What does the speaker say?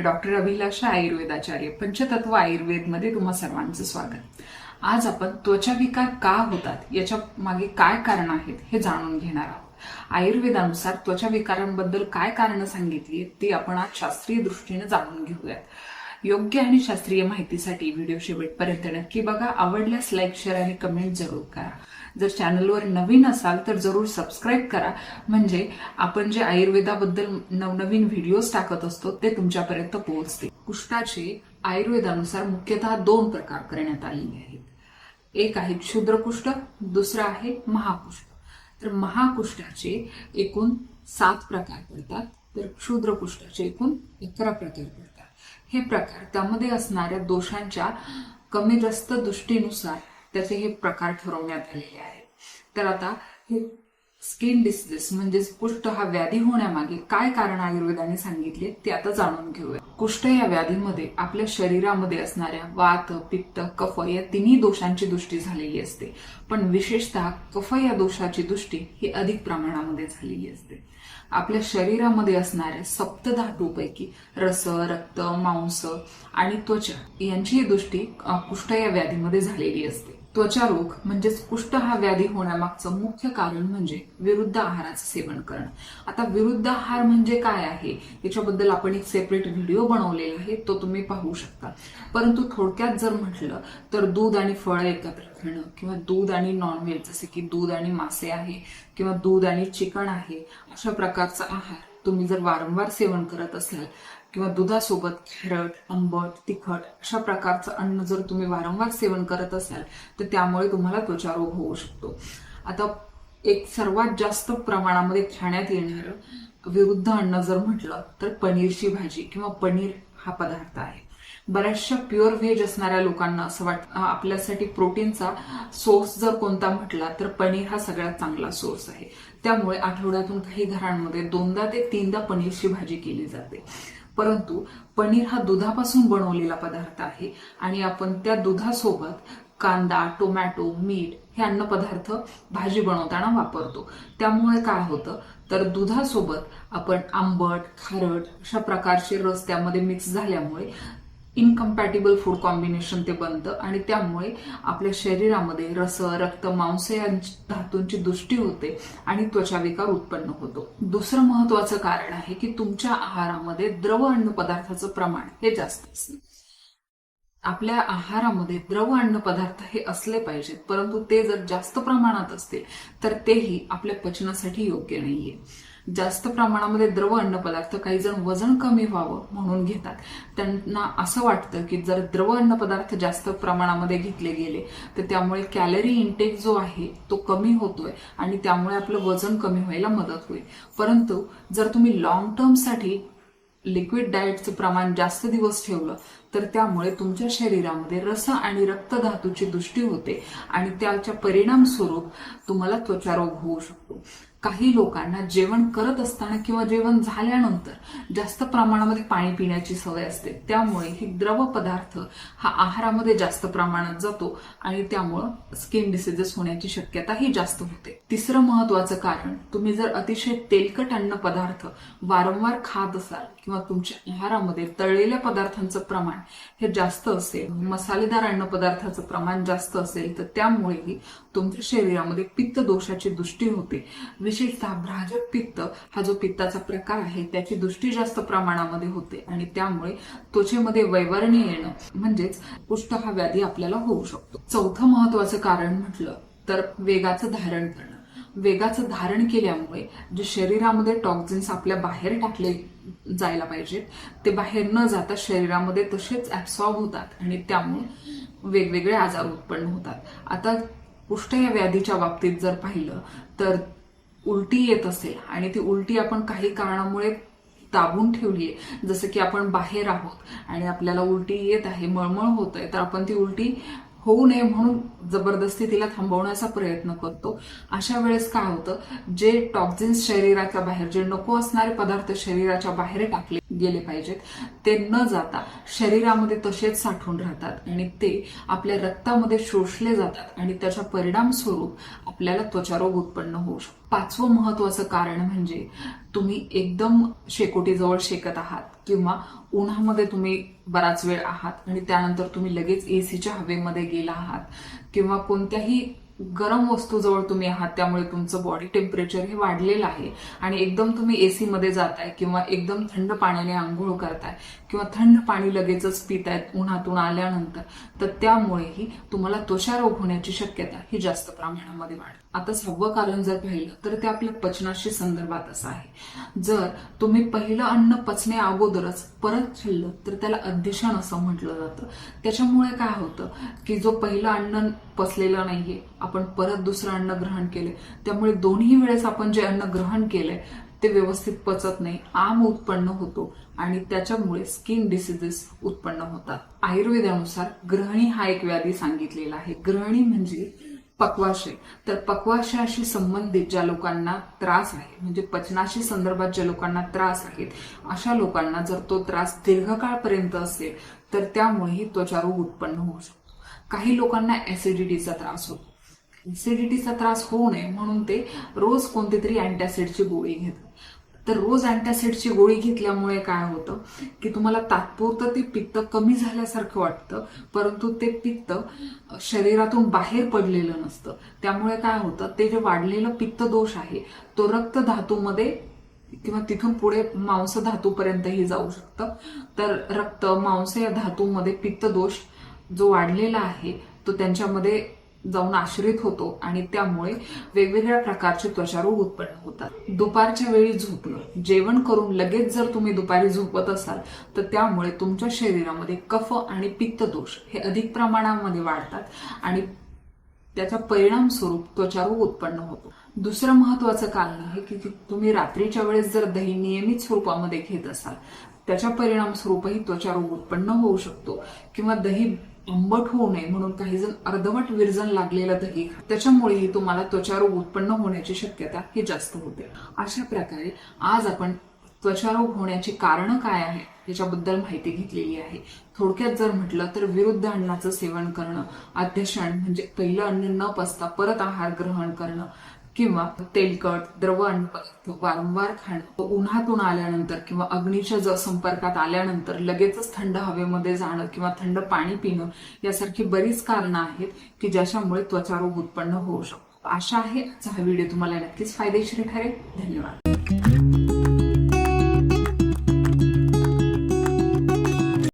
मी doctor अभिलाषा आयुर्वेदाचार्य पंचतत्व आयुर्वेदमध्ये तुम्हा सर्वांचं स्वागत. आज आपण त्वचा विकार का होतात याच्या मागे काय कारण आहेत हे जाणून घेणार आहोत. आयुर्वेदानुसार त्वचा विकारांबद्दल काय कारण सांगितली ती आपण आज शास्त्रीय दृष्टीने जाणून घेऊयात. योग्य आणि शास्त्रीय माहितीसाठी व्हिडिओ शेवटपर्यंत नक्की बघा आवडल्यास लाईक शेअर आणि कमेंट जरूर करा. जर चॅनलवर नवीन असाल तर जरूर सबस्क्राईब करा. म्हणजे आपण जे आयुर्वेदाबद्दल नवनवीन व्हिडिओज टाकत असतो ते तुमच्यापर्यंत पोहोचते कुष्ठाचे आयुर्वेदानुसार मुख्यतः दोन प्रकार करण्यात आलेले आहेत. एक आहे क्षुद्रकुष्ठ दुसरं आहे महाकुष्ठ. तर महाकुष्ठाचे एकूण सात प्रकार पडतात तर क्षुद्रकुष्ठाचे एकूण अकरा प्रकार पडतात. हे प्रकार त्यामध्ये असणाऱ्या दोषांच्या कमी जास्त दृष्टीनुसार त्याचे हे प्रकार ठरवण्यात आलेले आहेत. तर आता हे स्किन डिसीजेस म्हणजेच कुष्ठ हा व्याधी होण्यामागे काय कारण आयुर्वेदाने सांगितले ते आता जाणून घेऊया. कुष्ठ या व्याधीमध्ये आपल्या शरीरामध्ये असणाऱ्या वात पित्त कफ या तिन्ही दोषांची दृष्टी झालेली असते. पण विशेषतः कफ या दोषाची दृष्टी ही अधिक प्रमाणामध्ये झालेली असते. आपल्या शरीरामध्ये असणाऱ्या सप्तधातूपैकी रस रक्त मांस आणि त्वचा यांची दृष्टी कुष्ठ या व्याधीमध्ये झालेली असते. त्वचा रोग म्हणजेच कुष्ठ हा व्याधी होण्यामागचं मुख्य कारण म्हणजे विरुद्ध आहाराचं सेवन करणं. आता विरुद्ध आहार म्हणजे काय आहे? याच्याबद्दल आपण एक सेपरेट व्हिडिओ बनवलेला आहे तो तुम्ही पाहू शकता. परंतु थोडक्यात जर म्हटलं तर दूध आणि फळ एकत्र खाणं किंवा दूध आणि नॉनव्हेज जसे की दूध आणि मासे आहे किंवा दूध आणि चिकन आहे अशा प्रकारचा आहार तुम्ही जर वारंवार सेवन करत असाल किंवा दुधासोबत खेरट आंबट तिखट अशा प्रकारचं अन्न जर तुम्ही वारंवार सेवन करत असाल तर त्यामुळे तुम्हाला त्वचारोग होऊ शकतो. आता एक सर्वात जास्त प्रमाणामध्ये खाण्यात येणारं विरुद्ध अन्न जर म्हटलं तर पनीरची भाजी किंवा पनीर हा पदार्थ आहे. बऱ्याचशा प्युअर व्हेज असणाऱ्या लोकांना असं वाट आपल्यासाठी प्रोटीनचा सोर्स जर कोणता म्हटला तर पनीर हा सगळ्यात चांगला सोर्स आहे. त्यामुळे आठवड्यातून काही घरांमध्ये दोनदा ते तीनदा पनीरची भाजी केली जाते. परंतु पनीर हा दुधापासून बनवलेला पदार्थ आहे आणि आपण त्या दुधासोबत कांदा टोमॅटो मीठ हे अन्नपदार्थ भाजी बनवताना वापरतो. त्यामुळे काय होतं? तर दुधासोबत आपण आंबट खारट अशा प्रकारचे रस त्यामध्ये मिक्स झाल्यामुळे इनकम्पॅटिबल फूड कॉम्बिनेशन ते बनतं. आणि त्यामुळे आपल्या शरीरामध्ये रस रक्त मांस या धातूंची दृष्टी होते आणि त्वचा विकार उत्पन्न होतो. दुसरं महत्वाचं कारण आहे की तुमच्या आहारामध्ये द्रव अन्न पदार्थाचं प्रमाण हे जास्त असतं. आपल्या आहारामध्ये द्रव अन्न पदार्थ हे असले पाहिजेत परंतु ते जर जास्त प्रमाणात असतील तर तेही आपल्या पचनासाठी योग्य नाहीये. जास्त प्रमाणामध्ये द्रव अन्न पदार्थ काही जण वजन कमी व्हावं म्हणून घेतात. त्यांना असं वाटतं की जर द्रव अन्न पदार्थ जास्त प्रमाणामध्ये घेतले गेले तर त्यामुळे कॅलरी इंटेक जो आहे तो कमी होतोय आणि त्यामुळे आपलं वजन कमी व्हायला मदत होईल. परंतु जर तुम्ही लॉंग टर्मसाठी लिक्विड डाएटचं प्रमाण जास्त दिवस ठेवलं तर त्यामुळे तुमच्या शरीरामध्ये रस आणि रक्तधातूची दृष्टी होते आणि त्याच्या परिणाम स्वरूप तुम्हाला त्वचारोग होऊ शकतो. काही लोकांना जेवण करत असताना किंवा जेवण झाल्यानंतर जास्त प्रमाणामध्ये पाणी पिण्याची सवय असते. त्यामुळे हे द्रव पदार्थ हा आहारामध्ये जास्त प्रमाणात जातो आणि त्यामुळं स्किन डिसीजेस होण्याची शक्यताही जास्त होते. तिसरं महत्वाचं कारण तुम्ही जर अतिशय तेलकट अन्न पदार्थ वारंवार खात असाल किंवा तुमच्या आहारामध्ये तळलेल्या पदार्थांचं प्रमाण हे जास्त असेल मसालेदार अन्न पदार्थाचं प्रमाण जास्त असेल तर त्यामुळेही तुमच्या शरीरामध्ये पित्त दोषाची दृष्टी होते. विशेषतः भ्राजक पित्त हा जो पित्ताचा प्रकार आहे त्याची दृष्टी जास्त प्रमाणामध्ये होते आणि त्यामुळे त्वचेमध्ये वैवरणी येणं म्हणजेच कुष्ठ हा व्याधी आपल्याला होऊ शकतो. चौथं महत्वाचं कारण म्हटलं तर वेगाचं धारण करणं. वेगाचं धारण केल्यामुळे जे शरीरामध्ये टॉक्झिन्स आपल्या बाहेर टाकले जायला पाहिजेत. ते बाहेर न जाता शरीरामध्ये तसेच ॲब्सॉर्ब होतात आणि त्यामुळे वेगवेगळे आजार उत्पन्न होतात. आता कुष्ठ या व्याधीच्या बाबतीत जर पाहिलं तर उलटी येत असेल आणि ती उलटी आपण काही कारणामुळे दाबून ठेवली आहे. जसं की आपण बाहेर आहोत आणि आपल्याला उलटी येत आहे मळमळ होत आहे तर आपण ती उलटी होऊ नये म्हणून जबरदस्ती तिला थांबवण्याचा प्रयत्न करतो. अशा वेळेस काय होतं? जे टॉक्झिन्स शरीराच्या बाहेर जे नको असणारे पदार्थ शरीराच्या बाहेर टाकले गेले पाहिजेत. ते न जाता शरीरामध्ये तसेच साठून राहतात आणि ते आपल्या रक्तामध्ये शोषले जातात आणि त्याच्या परिणाम स्वरूप आपल्याला त्वचारोग उत्पन्न होऊ शकतो. पाचवं महत्वाचं कारण म्हणजे तुम्ही एकदम शेकोटीजवळ शेकत आहात किंवा उन्हामध्ये तुम्ही बराच वेळ आहात आणि त्यानंतर तुम्ही लगेच एसीच्या हवेमध्ये गेला आहात किंवा कोणत्याही गरम वस्तूजवळ तुम्ही आहात त्यामुळे तुमचं बॉडी टेम्परेचर हे वाढलेलं आहे. आणि एकदम तुम्ही एसी मध्ये जाताय किंवा एकदम थंड पाण्याने आंघोळ करताय किंवा थंड पाणी लगेचच पितायत उन्हातून आल्यानंतर तर त्यामुळेही तुम्हाला त्वचा रोग होण्याची शक्यता ही जास्त प्रमाणामध्ये वाढते. आता सहावं कारण जर पाहिलं तर ते आपल्या पचनाशी संदर्भात असं आहे. जर तुम्ही पहिलं अन्न पचण्या अगोदरच परत खाल्लं तर त्याला अध्यक्षण असं म्हटलं जातं. त्याच्यामुळे काय होतं की जो पहिलं अन्न पचलेलं नाहीये आपण परत दुसरं अन्न ग्रहण केले त्यामुळे दोन्ही वेळेस आपण जे अन्न ग्रहण केलंय ते व्यवस्थित पचत नाही. आम उत्पन्न होतो आणि त्याच्यामुळे स्किन डिसिजेस उत्पन्न होतात. आयुर्वेदानुसार ग्रहणी हा एक व्याधी सांगितलेला आहे. ग्रहणी म्हणजे पक्वाशय. तर पक्वाशयाशी संबंधित ज्या लोकांना त्रास आहे म्हणजे पचनाशी संदर्भात ज्या लोकांना त्रास आहेत अशा लोकांना जर तो त्रास दीर्घकाळपर्यंत असेल तर त्यामुळेही त्वचारोग उत्पन्न होऊ शकतो. काही लोकांना ऍसिडिटीचा त्रास होतो. ऍसिडिटीचा त्रास होऊ नये म्हणून ते रोज कोणती तरी अँटॅसिडची गोळी घेतात. तर रोज अँटॅसिडची गोळी घेतल्यामुळे काय होतं की तुम्हाला तात्पुरतं ते पित्त कमी झाल्यासारखं वाटतं परंतु ते पित्त शरीरातून बाहेर पडलेलं नसतं. त्यामुळे काय होतं ते जे वाढलेलं पित्त दोष आहे तो रक्त धातूमध्ये किंवा तिथून पुढे मांस धातूपर्यंतही जाऊ शकतं. तर रक्त मांस या धातूमध्ये पित्त दोष जो वाढलेला आहे तो त्यांच्यामध्ये जाऊन आश्रित होतो आणि त्यामुळे वेगवेगळ्या प्रकारचे त्वचारोग उत्पन्न होतात. दुपारच्या वेळी झोपणं. जेवण करून लगेच जर तुम्ही दुपारी झोपत असाल तर त्यामुळे तुमच्या शरीरामध्ये कफ आणि पित्त दोष हे अधिक प्रमाणामध्ये वाढतात आणि त्याचा परिणाम स्वरूप त्वचारोग उत्पन्न होतो. दुसरं महत्वाचं कारण आहे की तुम्ही रात्रीच्या वेळेस जर दही नियमित स्वरूपामध्ये घेत असाल त्याच्या परिणाम स्वरूपही त्वचारोग उत्पन्न होऊ शकतो. किंवा दही आंबट होऊ नये म्हणून काही जण अर्धवट विरजण लागलेलं दही त्याच्यामुळेही तुम्हाला त्वचारोग उत्पन्न होण्याची शक्यता ही जास्त होते. अशा प्रकारे आज आपण त्वचारोग होण्याची कारणं काय आहे याच्याबद्दल माहिती घेतलेली आहे. थोडक्यात जर म्हटलं तर विरुद्ध अन्नाचं सेवन करणं अध्यक्षण म्हणजे पहिलं अन्न न पचता परत आहार ग्रहण करणं किंवा तेलकट द्रवण वारंवार खाणं उन्हातून आल्यानंतर किंवा अग्नीच्या ज संपर्कात आल्यानंतर लगेचच थंड हवेमध्ये जाणं किंवा थंड पाणी पिणं यासारखी बरीच कारणं आहेत की ज्याच्यामुळे त्वचारोग उत्पन्न होऊ शकतो. आशा आहे आजचा हा व्हिडिओ. तुम्हाला नक्कीच फायदेशीर ठरेल. धन्यवाद.